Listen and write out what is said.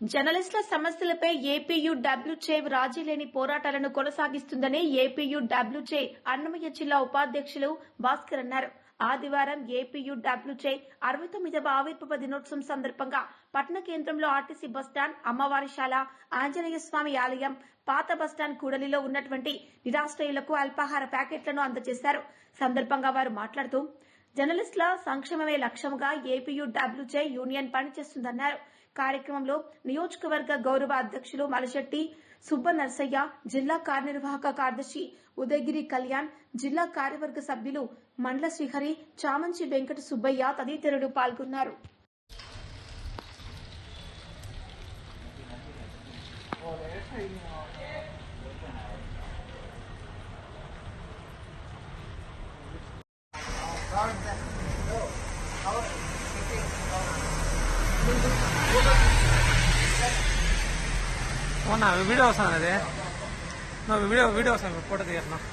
జర్నలిస్టుల సమస్యలపై ఏపీయుడబ్ల్యూచే రాజీ లేని పోరాటాలను కొనసాగిస్తుందని ఏపీయూడబ్ల్యూచే అన్నమయ్య జిల్లా ఉపాధ్యక్షులు భాస్కర్ అన్నారు. ఆదివారం ఏపీయుడబ్ల్యూచే అరవై తొమ్మిదవ ఆవిర్భావ దినోత్సవం సందర్భంగా పట్టణ కేంద్రంలో ఆర్టీసీ బస్టాండ్ అమ్మవారిశాల ఆంజనేయ స్వామి ఆలయం పాత బస్టాండ్ కూడలిలో ఉన్నటువంటి నిరాశ్రయులకు అల్పాహార ప్యాకెట్లను అందజేశారు. సందర్భంగా వారు మాట్లాడుతూ జర్నలిస్టుల సంక్షేమమే లక్ష్యంగా ఏపీయుడబ్ల్యూజే యూనియన్ పనిచేస్తుందన్నారు. కార్యక్రమంలో నియోజకవర్గ గౌరవ అధ్యక్షులు మలశెట్టి సుబ్బ నర్సయ్య జిల్లా కార్యనిర్వాహక కార్యదర్శి ఉదయగిరి కళ్యాణ్ జిల్లా కార్యవర్గ సభ్యులు మండల శ్రీహరి చామంచి వెంకట సుబ్బయ్య తదితరులు పాల్గొన్నారు. అవునా போனா வீடியோ வசனம் அது வீடியோ வீடியோ வசனம் போட்டது ஏறணும்